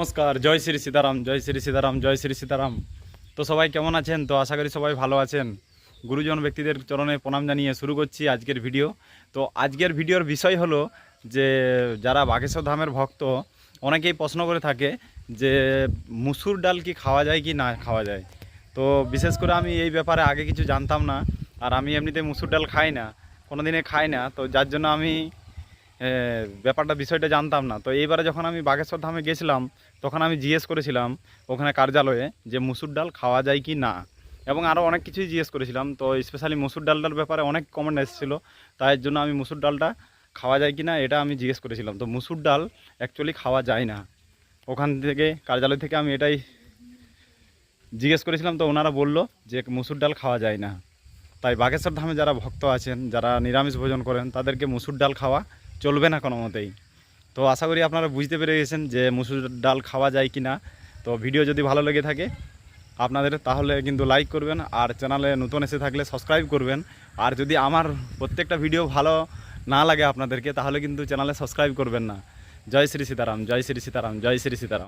নমস্কার, জয় শ্রী সীতারাম, জয় শ্রী সীতারাম, জয় শ্রী সীতারাম। তো সবাই কেমন আছেন? তো আশা করি সবাই ভালো আছেন। গুরুজন ব্যক্তিদের চরণে প্রণাম জানিয়ে শুরু করছি আজকের ভিডিও। তো আজকের ভিডিওর বিষয় হলো যে, যারা বাগেশ্বর ধামের ভক্ত, অনেকেই প্রশ্ন করে থাকে যে, মুসুর ডাল কি খাওয়া যায় কি না খাওয়া যায়? তো বিশেষ করে আমি এই ব্যাপারে আগে কিছু জানতাম না, আর আমি এমনিতে মুসুর ডাল খাই না কোনো দিনে খাই না। তো যার জন্য আমি ব্যাপারটা, বিষয়টা জানতাম না। তো এইবারে যখন আমি বাগেশ্বর ধামে গেছিলাম, তখন আমি জিজ্ঞেস করেছিলাম ওখানে কার্যালয়ে যে মুসুর ডাল খাওয়া যায় কি না? এবং আরও অনেক কিছুই জিজ্ঞেস করেছিলাম। তো স্পেশালি মুসুর ডালটার ব্যাপারে অনেক কমেন্ট এসেছিল। তাই জন্য আমি মুসুর ডালটা খাওয়া যায় কি না, এটা আমি জিজ্ঞেস করেছিলাম। তো মুসুর ডাল অ্যাকচুয়ালি খাওয়া যায় না। ওখান থেকে, কার্যালয় থেকে আমি এটাই জিজ্ঞেস করেছিলাম। তো ওনারা বলল যে মুসুর ডাল খাওয়া যায় না। তাই বাগেশ্বর ধামে যারা ভক্ত আছেন, যারা নিরামিষ ভোজন করেন, তাদেরকে মুসুর ডাল খাওয়া চলবে না কোনো মতেই। তো আশা করি আপনারা বুঝতে পেরে গেছেন যে মুসুর ডাল খাওয়া যায় কি না। তো ভিডিও যদি ভালো লেগে থাকে আপনাদের, তাহলে কিন্তু লাইক করবেন আর চ্যানেলে নতুন এসে থাকলে সাবস্ক্রাইব করবেন। আর যদি আমার প্রত্যেকটা ভিডিও ভালো না লাগে আপনাদেরকে, তাহলে কিন্তু চ্যানেলে সাবস্ক্রাইব করবেন না। জয় শ্রী সীতারাম, জয় শ্রী সীতারাম, জয় শ্রী সীতারাম।